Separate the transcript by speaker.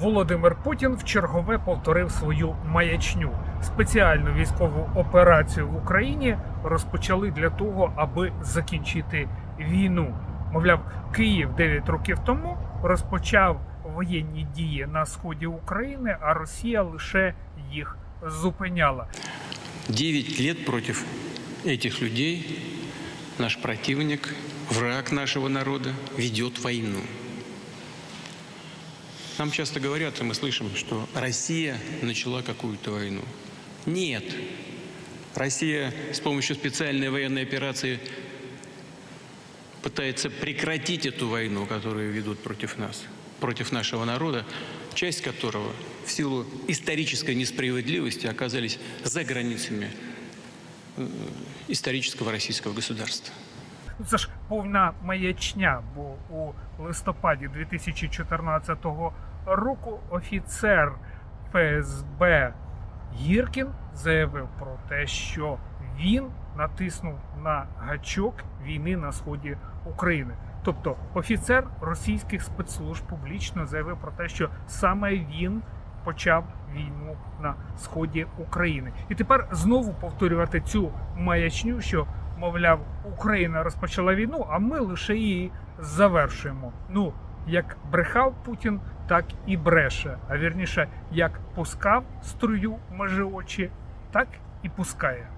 Speaker 1: Володимир Путін в чергове повторив свою маячню. Спеціальну військову операцію в Україні розпочали для того, аби закінчити війну. Мовляв, Київ 9 років тому розпочав воєнні дії на сході України, а Росія лише їх зупиняла.
Speaker 2: 9 лет против этих людей наш противник, враг нашего народа, ведет войну. Нам часто говорят, и мы слышим, что Россия начала какую-то войну. Нет. Россия с помощью специальной военной операции пытается прекратить эту войну, которую ведут против нас, против нашего народа, часть которого в силу исторической несправедливости оказались за границами э, исторического российского государства.
Speaker 1: Це ж повна маячня, бо у листопаді 2014 року офіцер ФСБ Гіркін заявив про те, що він натиснув на гачок війни на сході України. Тобто офіцер російських спецслужб публічно заявив про те, що саме він почав війну на сході України. І тепер знову повторювати цю маячню, що мовляв, Україна розпочала війну, а ми лише її завершуємо. Ну, як брехав Путін, так і бреше. А вірніше, як пускав струю межи очі, так і пускає.